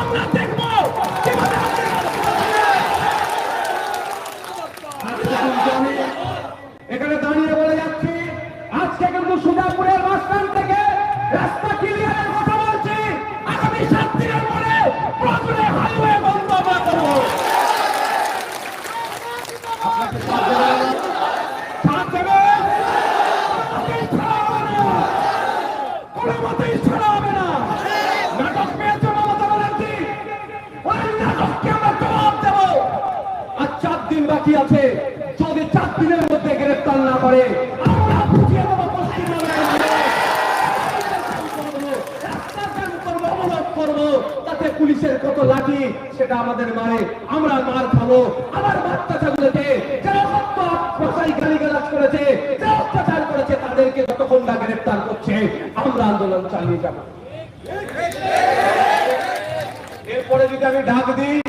আমরা দেখব। এখানে দাঁড়িয়ে বলে যাচ্ছি আজকে কিন্তু সুজাপুরের মাঝখান থেকে রাস্তা ক্লিয়ারের বাকি আছে। যদি চার দিনের মধ্যে গ্রেফতার না করে পুলিশের কত লাঠি, সেটা আমাদের মারে। আমরা মার খাব। আমার বাচ্চাগুলোকে যারা ভাষায় গালিগালাজ করেছে, যারা অত্যাচার করেছে, তাদেরকে যতক্ষণ না গ্রেফতার করছে, আমরা আন্দোলন চালিয়ে যাব। এরপরে যদি আমি ডাক দিই